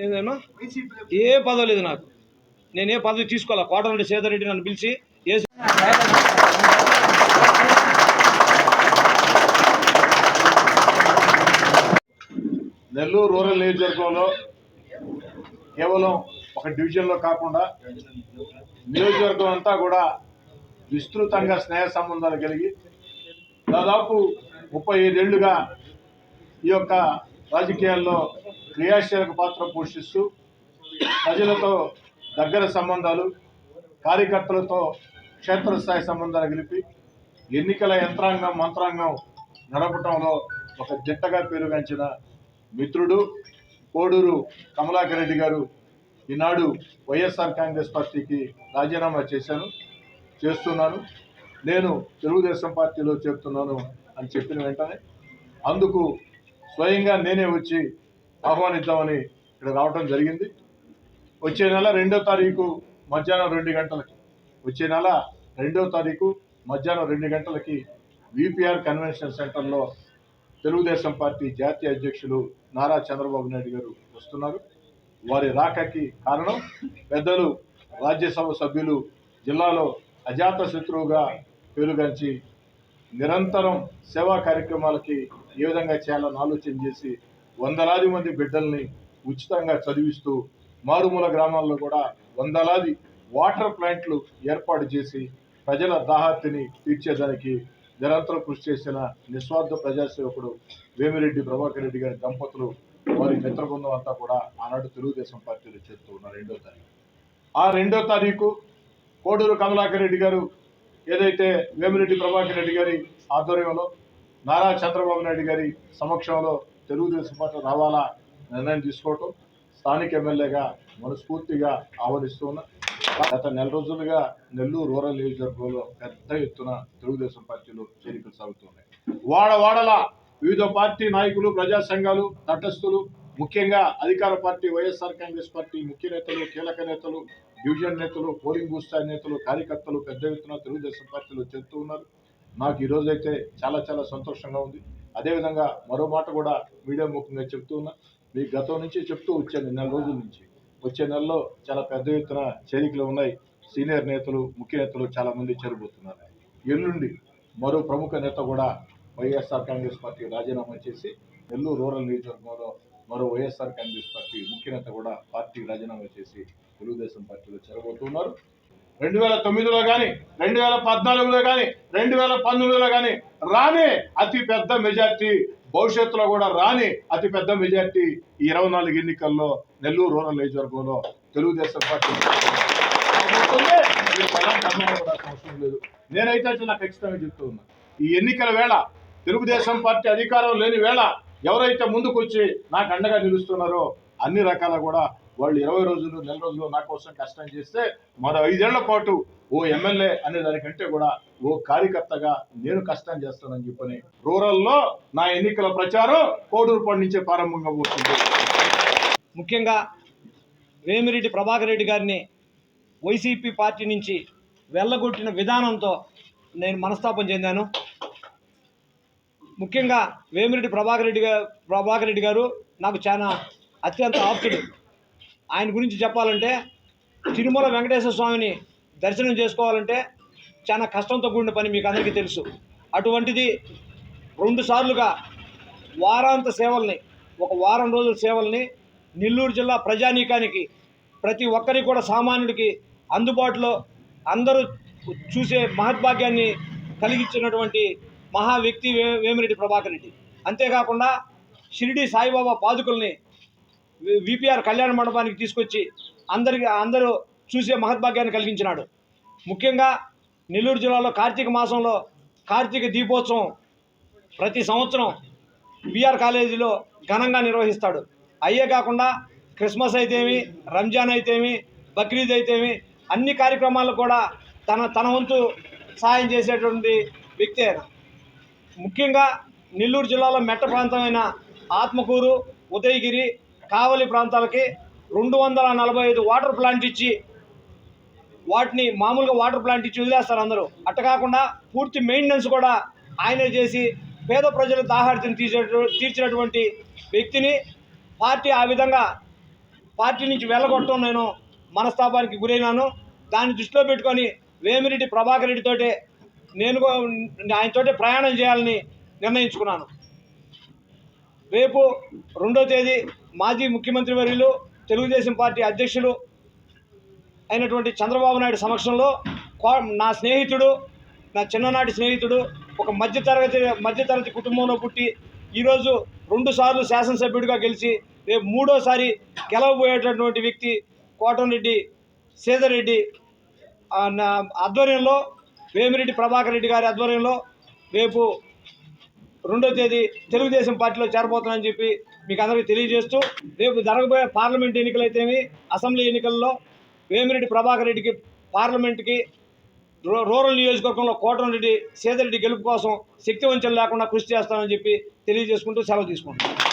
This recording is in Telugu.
ఏందమ్మా? ఏ పదవి లేదు నాకు. నేను ఏ పదవి తీసుకోవాలా? కోటరెడ్డి సేదరెడ్డి నన్ను పిలిచి ఏ నెల్లూరు రూరల్ నియోజకవర్గంలో కేవలం ఒక డివిజన్లో కాకుండా నియోజకవర్గం అంతా కూడా విస్తృతంగా స్నేహ సంబంధాలు కలిగి దాదాపు ముప్పై ఐదేళ్ళుగా ఈ యొక్క రాజకీయాల్లో క్రియాశీలక పాత్ర పోషిస్తూ ప్రజలతో దగ్గర సంబంధాలు కార్యకర్తలతో క్షేత్రస్థాయి సంబంధాలు గెలిపి ఎన్నికల యంత్రాంగం మంత్రాంగం నడపటంలో ఒక జట్టగా పేరుగాంచిన మిత్రుడు కోడూరు కమలాకర్ రెడ్డి గారు ఈనాడు వైఎస్ఆర్ కాంగ్రెస్ పార్టీకి రాజీనామా చేశాను చేస్తున్నాను. నేను తెలుగుదేశం పార్టీలో చేరుతున్నాను అని చెప్పిన వెంటనే అందుకు స్వయంగా నేనే వచ్చి ఆహ్వానిద్దామని ఇక్కడ రావడం జరిగింది. వచ్చే నెల రెండో తారీఖు మధ్యాహ్నం రెండు గంటలకి. వచ్చే నెల రెండో తారీఖు మధ్యాహ్నం రెండు గంటలకి విపిఆర్ కన్వెన్షన్ సెంటర్లో తెలుగుదేశం పార్టీ జాతీయ అధ్యక్షులు నారా చంద్రబాబు నాయుడు గారు వస్తున్నారు. వారి రాకకి కారణం పెద్దలు రాజ్యసభ సభ్యులు జిల్లాలో అజాత శత్రువుగా పేరుగాంచి నిరంతరం సేవా కార్యక్రమాలకి ఏ విధంగా చేయాలని ఆలోచన చేసి వందలాది మంది బిడ్డల్ని ఉచితంగా చదివిస్తూ మారుమూల గ్రామాల్లో కూడా వందలాది వాటర్ ప్లాంట్లు ఏర్పాటు చేసి ప్రజల దాహాతిని తీర్చేదానికి నిరంతరం కృషి చేసిన నిస్వార్థ ప్రజాసేవకుడు వేమిరెడ్డి ప్రభాకర్ రెడ్డి గారి దంపతులు వారి మిత్రబృందం అంతా కూడా ఆనాడు తెలుగుదేశం పార్టీలో చేరుతూ ఉన్నారు రెండో తారీఖు. ఆ రెండో తారీఖు కోడూరు కమలాకర్ రెడ్డి గారు ఏదైతే వేమిరెడ్డి ప్రభాకర్ రెడ్డి గారి ఆధ్వర్యంలో నారా చంద్రబాబు నాయుడు గారి సమక్షంలో తెలుగుదేశం పార్టీ రావాలా నిర్ణయం తీసుకోవటం స్థానిక ఎమ్మెల్యేగా మనస్ఫూర్తిగా ఆవరిస్తూ ఉన్నా. గత నెల రోజులుగా నెల్లూరు రూరల్ నియోజకవర్గంలో పెద్ద ఎత్తున తెలుగుదేశం పార్టీలో చేరికలు సాగుతున్నాయి. వాడ వాడల వివిధ పార్టీ నాయకులు ప్రజా సంఘాలు తటస్థులు ముఖ్యంగా అధికార పార్టీ వైఎస్ఆర్ కాంగ్రెస్ పార్టీ ముఖ్య నేతలు కీలక నేతలు డివిజన్ నేతలు పోలింగ్ బూస్టార్ నేతలు కార్యకర్తలు పెద్ద ఎత్తున తెలుగుదేశం పార్టీలో చేరుతూ ఉన్నారు. నాకు ఈరోజు అయితే చాలా చాలా సంతోషంగా ఉంది. అదేవిధంగా మరో మాట కూడా మీడియా ముఖంగా చెప్తూ ఉన్నా. మీ గతం నుంచి చెప్తూ వచ్చాను నెల రోజుల నుంచి. వచ్చే నెలలో చాలా పెద్ద ఎత్తున చేరికలు ఉన్నాయి. సీనియర్ నేతలు ముఖ్య నేతలు చాలామంది చేరబోతున్నారు. ఎల్లుండి మరో ప్రముఖ నేత కూడా వైఎస్ఆర్ కాంగ్రెస్ పార్టీ రాజీనామా చేసి నెల్లూరు రూరల్ నియోజకవర్గంలో మరో వైఎస్ఆర్ కాంగ్రెస్ పార్టీ ముఖ్య నేత కూడా పార్టీ రాజీనామా చేసి తెలుగుదేశం పార్టీలో చేరబోతున్నారు. రెండు వేల తొమ్మిదిలో కానీ రెండు వేల పద్నాలుగులో కానీ రెండు వేల పంతొమ్మిదిలో కానీ రాని అతి పెద్ద మెజార్టీ. భవిష్యత్తులో కూడా రాని అతి పెద్ద మెజార్టీ ఈ ఇరవై నాలుగు ఎన్నికల్లో నెల్లూరు రూరల్ నియోజకవర్గంలో తెలుగుదేశం పార్టీ. అవసరం లేదు. నేనైతే చాలా ఖచ్చితంగా చెప్తూ ఉన్నా ఈ ఎన్నికల వేళ తెలుగుదేశం పార్టీ అధికారం లేని వేళ ఎవరైతే ముందుకు వచ్చి నాకు అండగా నిలుస్తున్నారో అన్ని రకాల కూడా వాళ్ళు ఇరవై రోజులు నెల రోజులు నా కోసం కష్టం చేస్తే మరో ఐదేళ్ళ పాటు ఓ ఎమ్మెల్యే అనే దానికంటే కూడా ఓ కార్యకర్తగా నేను కష్టం చేస్తానని చెప్పని రూరల్లో నా ఎన్నికల ప్రచారం కోడూరుపాడు నుంచే ప్రారంభంగా పోతుంది ముఖ్యంగా వేమిరెడ్డి ప్రభాకర్ రెడ్డి గారిని వైసీపీ పార్టీ నుంచి వెళ్ళగొట్టిన విధానంతో నేను మనస్తాపం చెందాను. ముఖ్యంగా వేమిరెడ్డి ప్రభాకర్ రెడ్డి గారు ప్రభాకర్ రెడ్డి గారు నాకు చాలా అత్యంత ఆప్తుడు. ఆయన గురించి చెప్పాలంటే తిరుమల వెంకటేశ్వర స్వామిని దర్శనం చేసుకోవాలంటే చాలా కష్టంతో కూడిన పని మీకు అందరికీ తెలుసు. అటువంటిది రెండు సార్లుగా వారాంత సేవల్ని ఒక వారం రోజుల సేవల్ని నెల్లూరు జిల్లా ప్రజానీకానికి ప్రతి ఒక్కరికి కూడా సామాన్యుడికి అందుబాటులో అందరూ చూసే మహద్భాగ్యాన్ని కలిగించినటువంటి మహా వ్యక్తి వే వేమిరెడ్డి ప్రభాకర్ రెడ్డి. అంతేకాకుండా షిరిడి సాయిబాబా పాదుకుల్ని విపిఆర్ కళ్యాణ మండపానికి తీసుకొచ్చి అందరికి అందరూ చూసే మహద్భాగ్యాన్ని కలిగించినాడు. ముఖ్యంగా నెల్లూరు జిల్లాలో కార్తీక మాసంలో కార్తీక దీపోత్సవం ప్రతి సంవత్సరం బీఆర్ కాలేజీలో ఘనంగా నిర్వహిస్తాడు. అయ్యే కాకుండా క్రిస్మస్ అయితేమి రంజాన్ అయితేమి బక్రీద్ అయితేమి అన్ని కార్యక్రమాలు కూడా తన తన వంతు సహాయం చేసేటువంటి వ్యక్తి ఆయన. ముఖ్యంగా నెల్లూరు జిల్లాలో మెట్ట ప్రాంతమైన ఆత్మకూరు ఉదయగిరి కావలి ప్రాంతాలకి రెండు వందల నలభై ఐదు వాటర్ ప్లాంట్ ఇచ్చి వాటిని మామూలుగా వాటర్ ప్లాంట్ ఇచ్చి వదిలేస్తారు అందరూ. అట్ట కాకుండా పూర్తి మెయింటెనెన్స్ కూడా ఆయనే చేసి పేద ప్రజల దాహార్తిని తీర్చే తీర్చినటువంటి వ్యక్తిని పార్టీ ఆ విధంగా పార్టీ నుంచి వెళ్ళగొట్టడం నేను మనస్తాపానికి గురైనాను. దాన్ని దృష్టిలో పెట్టుకొని వేమిరెడ్డి ప్రభాకర్ రెడ్డితోటే నేను ఆయనతోటే ప్రయాణం చేయాలని నిర్ణయించుకున్నాను. రేపు రెండో తేదీ మాజీ ముఖ్యమంత్రి వర్యులు తెలుగుదేశం పార్టీ అధ్యక్షులు అయినటువంటి చంద్రబాబు నాయుడు సమక్షంలో కో- నా స్నేహితుడు నా చిన్ననాటి స్నేహితుడు ఒక మధ్యతరగతి మధ్యతరగతి కుటుంబంలో పుట్టి ఈరోజు రెండుసార్లు శాసనసభ్యుడిగా గెలిచి రేపు మూడోసారి గెలవబోయేటటువంటి వ్యక్తి కోటంరెడ్డి సీతారెడ్డి నా ఆధ్వర్యంలో వేమిరెడ్డి ప్రభాకర్ రెడ్డి గారి ఆధ్వర్యంలో రేపు రెండో తేదీ తెలుగుదేశం పార్టీలో చేరబోతున్నానని చెప్పి మీకు అందరికీ తెలియజేస్తూ రేపు జరగబోయే పార్లమెంట్ ఎన్నికలైతేమి అసెంబ్లీ ఎన్నికల్లో వేమిరెడ్డి ప్రభాకర్ రెడ్డికి పార్లమెంట్కి రూరల్ నియోజకవర్గంలో కోటరెడ్డి సీతారెడ్డి గెలుపు కోసం శక్తి వంచం లేకుండా కృషి చేస్తానని చెప్పి తెలియజేసుకుంటూ సెలవు తీసుకుంటాను